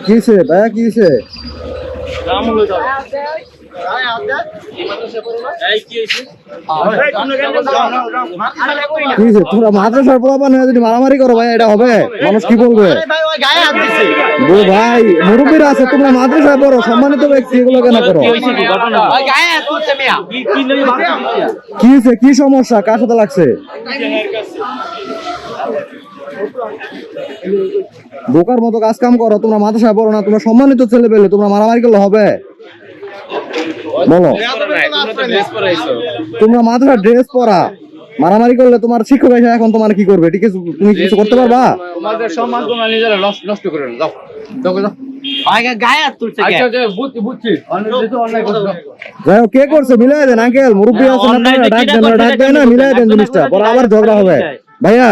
কি হয়েছে ভাইয়া কি হয়েছে কি হয়েছে তোমরা মাদ্রাসার পোলাপা যদি মারামারি করো ভাই এটা হবে? মানুষ কি বলবে? ভাই মুরব্বীরা আছে তোমরা মাদ্রাসায় পড়ো সম্মানিত ব্যক্তি এগুলো কেন করো? কি? হয়েছে? কি সমস্যা? কার সাথে লাগছে? বোকার মতো কাজ কাম করো তোমরা মাদ্রাসায় পড়ো না তোমরা সম্মানিত ছেলে পেলে তোমরা মারামারি করলে হবে। বলো। তোমরা মাদ্রাসা ড্রেস পরা। মারামারি করলে তোমার শিক্ষক এসে এখন তোমার কি করবে? ঠিক আছে তুমি কিছু করতে পারবা? তোমাদের সম্মান তোমরা নিজেরা নষ্ট- করে যাও কে? করছে মিলাই দেন আঙ্কেল। মুরব্বী আছে ডাক দেন না, ডাক মিলাই দেন জিনিসটা। পরে আবার ঝগড়া হবে। ভাইয়া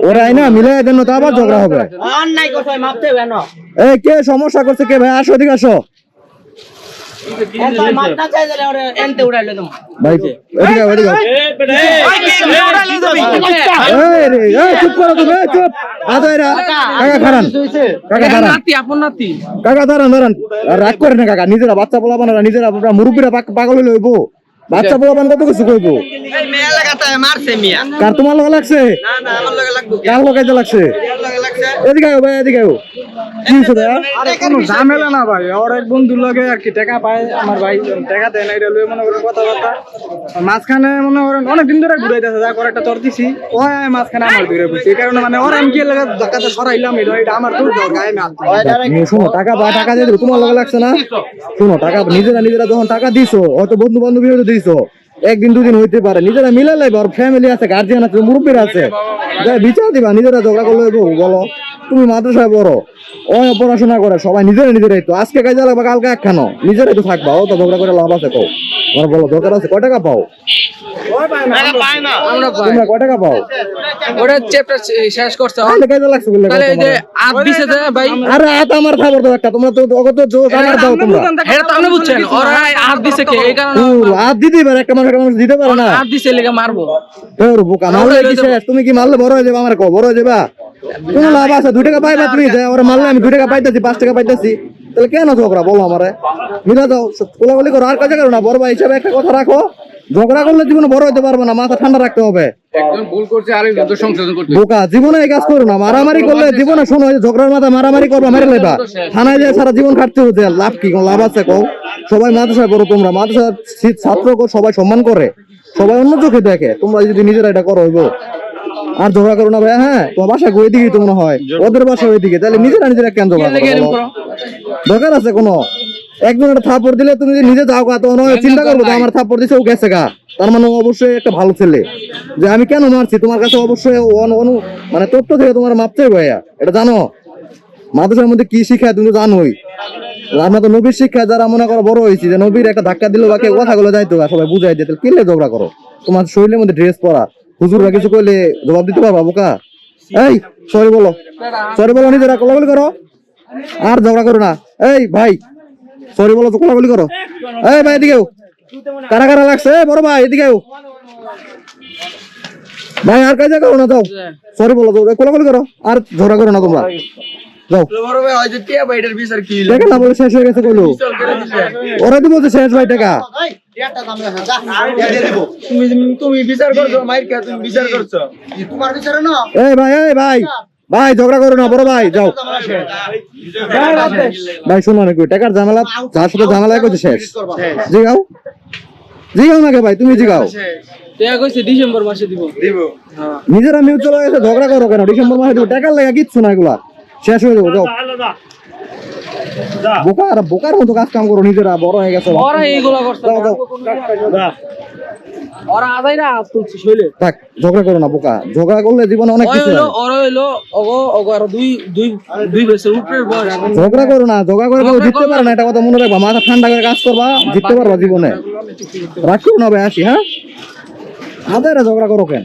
ওরা আই না মিলাই দেন না তো আবার ঝগড়া হবে। অন্যায় কথা মাপতে হবে না এই কে সমস্যা করছে কে ভাই? আসো এদিকে আসো। কাকা খারান কাকা খারান নাতি আপন নাতি। কাকা দাঁড়ান দাঁড়ান। আর রাগ করে না কাকা নিজেরা বাচ্চা পোলা বানারা নিজেরা মুরব্বীরা পাগল হইলে হইবো। বাচ্চা পোলা বান কত কিছু কইবো? এই মেয়ে লাগাতে মারছে মিয়া। কার তোমার লগে লাগছে? না না আমার লগে লাগবো। কার লগাইতে লাগছে? এদিকে আও ভাই এদিকে আও কি হইছে কোনো ঝামেলা না ভাই ওর এক বন্ধুর লগে আর কি টাকা পায় আমার ভাই টাকা দেয় না এটা লয়ে মনে করেন কথাবার্তা। মাঝখানে মনে করেন অনেকদিন ধরে ঘুরাইতেছে যা করে একটা তর দিছি। ও মাঝখানে আমার এই কারণে মানে ওর আমি কি লাগে ধাক্কাতে সরাইলাম এটা এটা আমার দূর দর গায়ে মাল শোনো টাকা বা টাকা দিয়ে দিলো, তোমার লগে লাগছে না। শোনো টাকা নিজেরা নিজেরা যখন টাকা দিছো হয়তো বন্ধু বান্ধবী হয়তো দিছো। একদিন, দুদিন হইতে পারে। নিজেরা মিলে ফ্যামিলি আছে গার্জিয়ান আছে, মুরব্বীরা আছে। বিচার দিবা, নিজেরা ঝগড়া করলে বলো। তুমি মাদ্রাসায় পড়ো ও পড়াশোনা করে সবাই নিজেরা নিজেরাই তো। আজকে কাজে লাগবে কালকে এক একখানো। নিজেরাই তো থাকবা ও তো ঝগড়া করে লাভ আছে কও। আমার বলো দরকার আছে? কয় টাকা পাও? আমরা তোমরা কয় টাকা পাও? ওটা চ্যাপ্টার শেষ করছে তাহলে কাজে লাগছে বললে তাহলে এই যে আট দিছে ভাই। আরে হাত আমার খাবার দাও একটা তোমরা তো অগত জোর আমার দাও তোমরা। এটা তো আপনি বুঝছেন ওরা আট দিছে কে? এই কারণে ও, দিতে পারে একটা মানুষ একটা মানুষ দিতে পারে না। আট দিছে লেগে মারবো। তোর বোকা মারলে কি তুমি কি মারলে বড় হয়ে যাবে আমার কো বড় হয়ে যাবা? কোনো লাভ আছে? দুই টাকা পাইবা তুমি ওরা মারলে আমি দুই টাকা পাইতেছি পাঁচ টাকা পাইতেছি। তাহলে কেন ঝগড়া? বলো আমারে। মিলা যাও কোলাগুলি করো আর কাজে করো না। বড় ভাই হিসাবে একটা কথা রাখো। ঝগড়া করলে জীবনে বড় হতে পারবে না মাথা ঠান্ডা রাখতে হবে। বোকা জীবনে এই কাজ করো না। মারামারি করলে জীবনে শোনো ঝগড়ার মাথা মারামারি করবা মেরে লেবা থানায় যে সারা জীবন খাটতে হতে লাভ কি লাভ আছে কও? সবাই মাদ্রাসায় পড়ো তোমরা। মাদ্রাসার ছি- ছাত্রকে সবাই সম্মান করে। সবাই অন্য চোখে দেখে। তোমরা যদি নিজেরা এটা করো হইবো। আর ঝগড়া করো না ভাই হ্যাঁ? তোমার বাসা ওই দিকেই তো মনে হয়। ওদের বাসা ওই দিকে তাহলে নিজেরা নিজেরা কেন ঝগড়া করো? দরকার আছে কোনো? একজন একটা থাপড় দিলে তুমি যদি নিজে যাও গা তখন চিন্তা করব যে আমার থাপড় দিছে ও গেছে গা। তার মানে অবশ্যই একটা ভালো ছেলে। যে আমি কেন মারছি? তোমার কাছে অবশ্যই অন- অনু মানে তথ্য থেকে তোমার মাপতে ভাইয়া। এটা জানো? মাদ্রাসার মধ্যে কি শিক্ষা তুমি তো জানোই। আমরা তো নবীর শিক্ষা যারা মনে করো বড় হয়েছি যে নবীর একটা ধাক্কা দিল বা কেউ কথাগুলো যাইতো সবাই বুঝাই দিতে। কিনলে ঝগড়া করো? তোমার শরীরের মধ্যে ড্রেস পরা। হুজুররা কিছু কইলে জবাব দিতে পারবা, বোকা? এই, সরি বলো। সরি বলো, নিজেরা কোলাগুলি করো। আর ঝগড়া করো না। এই, ভাই, সরি বলো তো কোলাগুলি করো। এই, ভাই এদিকেও কারা কারা লাগছে? বড় ভাই এদিকেও ভাই, আর কাজে করো না, যাও। সরি বলো তো কোলাগুলি করো। আর ঝগড়া করো না তোমরা। যাও। বড় ভাই হয়তো টিয়া ভাইটার বিচার কি হইল? দেখেন না বলে শেষ হয়ে গেছে কইলো ওরা তো শেষ ভাই টাকা। তুমি তুমি বিচার করছ মাইর তুমি বিচার করছ। তোমার বিচার না এই ভাই এই ভাই। ভাই ঝগড়া করো না বড় ভাই যাও। ভাই শোনো নাকি টাকার ঝামেলা যার সাথে ঝামেলা করছে শেষ। জিগাও। জিগাও নাকি ভাই তুমি জিগাও। টাকা কইছে ডিসেম্বর মাসে দিব। নিজেরা মিউচুয়াল গেছে ঝগড়া করো কেন? ডিসেম্বর মাসে দেবো। টাকার লেগে কিচ্ছু না এগুলা। শেষ হয়ে যাব যাও। বোকার বোকার মতো কাজ কাম করো নিজেরা বড় হয়ে গেছে। ওরা এইগুলা করছে যাও যাও। ওরা হাত তুলছে শৈলে। থাক ঝগড়া করো না বোকা। ঝগড়া করলে জীবনে অনেক কিছু হয়। ওরা হইল ওগো ওগো আর দুই দুই দুই উপরে ঝগড়া করো না ঝগড়া করে কেউ জিততে পারে না এটা কথা মনে রাখবা। মাথা ঠান্ডা করে কাজ করবা জিততে পারবা জীবনে। রাখিও না ভাই আসি হ্যাঁ? আদায়রা ঝগড়া করো কেন?